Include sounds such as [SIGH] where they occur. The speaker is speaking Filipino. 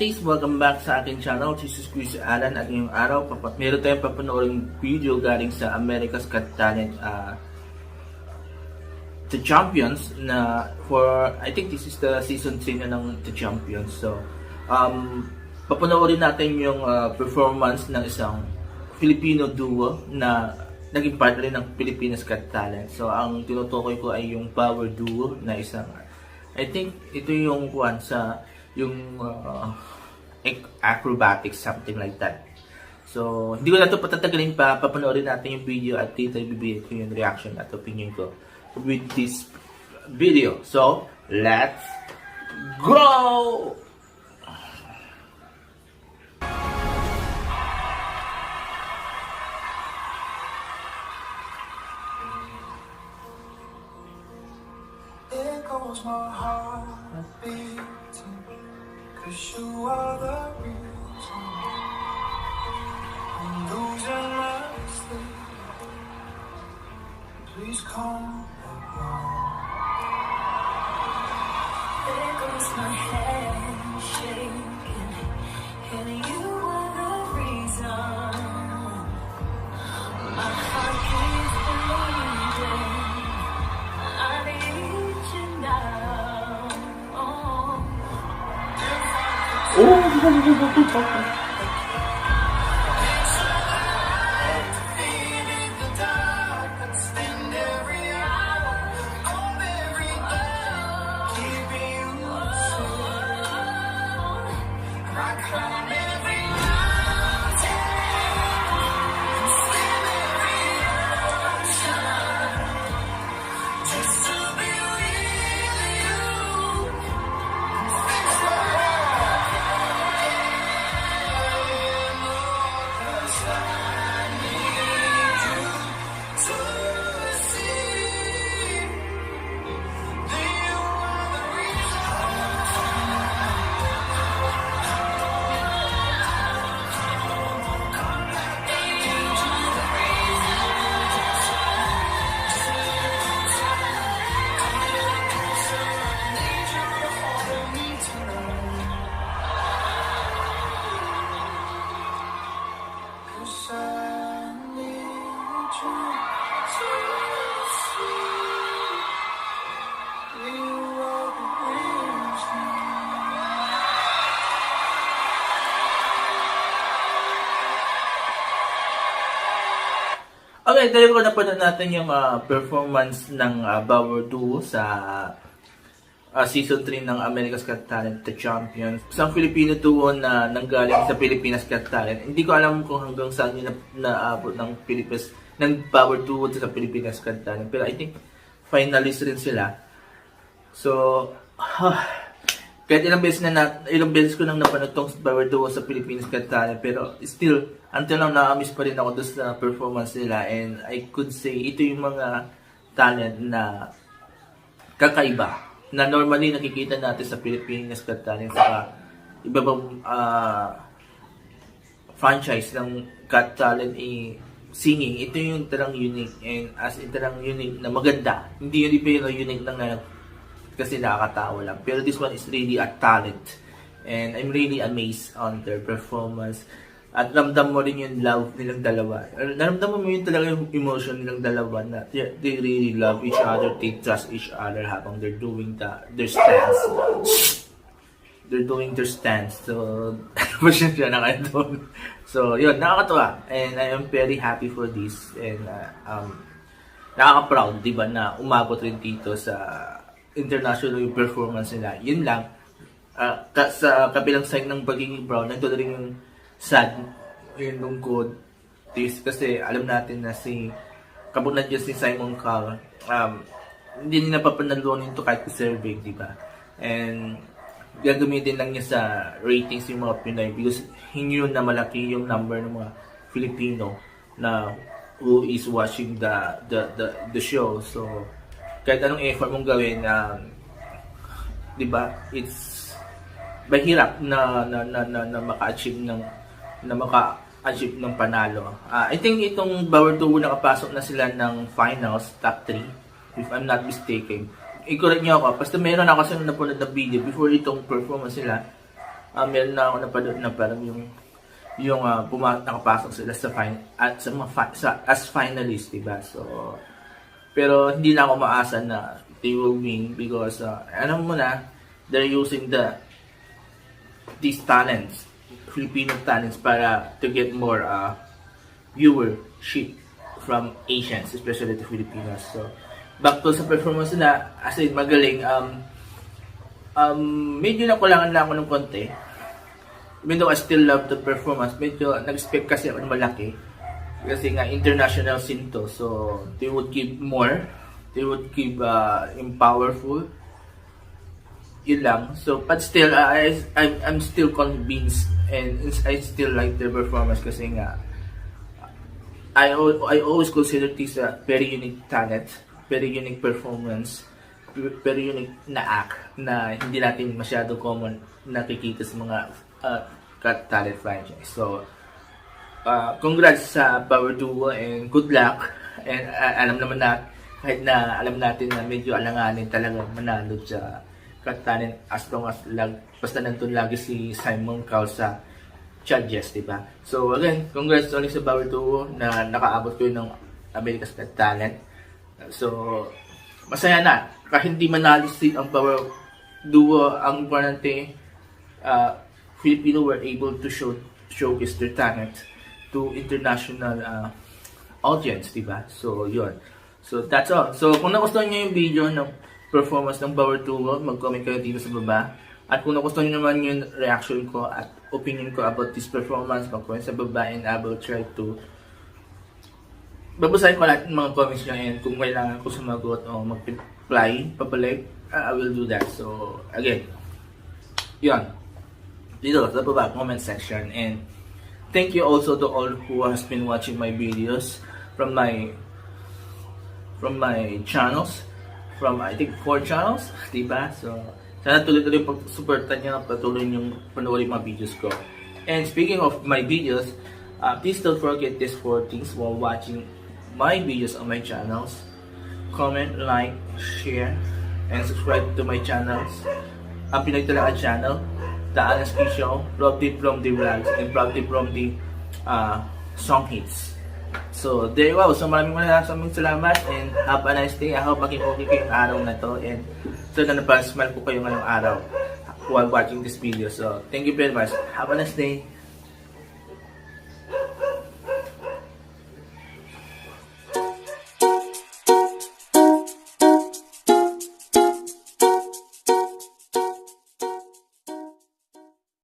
Artist, welcome back sa aking channel. Is Chris Alan at ngayong araw, papa- meron tayong papanoorin video galing sa America's Got Talent uh, The Champions na for, I think this is the season 3 na ng The Champions. So, um, papanoorin natin yung uh, performance ng isang Filipino duo na naging part rin ng Pilipinas Got Talent. So, ang tinutukoy ko ay yung power duo na isang I think ito yung kuwan sa yung uh, ac- acrobatics, something like that. So, hindi ko na ito patatagalin pa. Papanoorin natin yung video at dito ibibigay ko yung reaction at opinion ko with this video. So, let's go! Goes my heart beating Cause you are the reason. I'm losing my sleep. Please come There goes my hand shaking, and you are the reason. my буду тут пока. Okay, dahil ko na po natin yung ah, performance ng uh, Bauer Duo sa ah, season 3 ng America's Got Talent The Champions. Isang Filipino duo na nanggaling sa Pilipinas Got Talent. Hindi ko alam kung hanggang saan yun na, naabot ng Pilipinas ng Bauer Duo sa Pilipinas Got Talent. Pero I think finalist rin sila. So, [SIGHS] kahit ilang beses na, na ilang beses ko nang napanood tong Duo sa Philippines Talent pero still until now na-miss pa rin ako doon sa performance nila and I could say ito yung mga talent na kakaiba na normally nakikita natin sa Philippines Got Talent sa iba bang ah, franchise ng Got Talent eh, singing, ito yung talagang unique and as in talagang unique na maganda. Hindi yun iba yung unique na kasi nakakatawa lang. Pero this one is really a talent. And I'm really amazed on their performance. At ramdam mo rin yung love nilang dalawa. Naramdaman mo yun talaga yung emotion nilang dalawa na they, really love each other, they trust each other habang they're doing the, their stance they're doing their stance. So, [LAUGHS] pasensya na doon. So, yun, nakakatuwa. And I am very happy for this. And, uh, um, nakaka-proud, di ba, na umabot rin dito sa international yung performance nila. Yun lang, ka- sa kabilang side ng pagiging brown, nandun rin yung sad, yung lungkot. This, kasi alam natin na si kabunad niya si Simon Cowell, um, hindi niya napapanalunin to kahit survey, di ba? And gagamitin lang niya sa ratings yung mga Pinoy because hindi yun na malaki yung number ng mga Filipino na who is watching the the the, the show. So, kahit anong effort mong gawin na 'di ba? It's mahirap na na na na, na maka-achieve ng na maka-achieve ng panalo. Ah, I think itong Bauer Duo nakapasok na sila ng finals, top 3, if I'm not mistaken. I-correct niyo ako, basta meron ako kasi napanood na video before itong performance nila, uh, meron na ako napanood na parang yung yung uh, puma- nakapasok sila sa fin- at sa mga fi- sa, as finalist, diba? So, pero hindi na ako maasa na they will win because uh, alam mo na they're using the these talents, Filipino talents para to get more uh, viewership from Asians, especially the Filipinos. So, back to sa performance nila, as in magaling, um, um, medyo nakulangan lang ako ng konti. Even though I still love the performance, medyo nag-expect kasi ako ng malaki. Kasi nga, international scene to. So, they would give more. They would give uh, yung powerful. Yun lang. So, but still, uh, I, I, I'm still convinced and I still like their performance kasi nga, I, I always consider this a very unique talent, very unique performance, very unique na act na hindi natin masyado common nakikita sa mga uh, talent franchise. So, uh, congrats sa Power Duo and good luck. And uh, alam naman na, kahit na alam natin na medyo alanganin talaga manalo sa talent as long as lag, basta nandun lagi si Simon Cowell sa judges, di ba? So again, congrats ulit sa Power Duo na nakaabot ko ng America's Got Talent. So, masaya na. Kahit hindi manalo si ang Power Duo, ang importante, uh, Filipino were able to show showcase their talent to international uh, audience, di ba? So, yun. So, that's all. So, kung nagustuhan nyo yung video ng performance ng Power Duo, mag-comment kayo dito sa baba. At kung nagustuhan nyo naman yung reaction ko at opinion ko about this performance, mag-comment sa baba and I will try to babasahin ko lahat ng mga comments nyo and kung kailangan ko sumagot o mag-reply, pabalik, uh, I will do that. So, again, yun. Dito sa baba, comment section. And thank you also to all who has been watching my videos from my from my channels. From, I think, four channels. [LAUGHS] Diba? So, sana tuloy-tuloy pag-supportan nyo, patuloy nyo panoorin yung mga videos ko. And speaking of my videos, uh, please don't forget these four things while watching my videos on my channels. Comment, like, share, and subscribe to my channels. Ang Pinagtalaan channel, The Honest Show, Probably from the Vlogs, and Probably from the uh, Song Hits. So, there you go. So, maraming maraming salamat and have a nice day. I hope maging okay kayo yung araw na to and so na napasmal ko kayo ngayong araw while watching this video. So, thank you very much. Have a nice day.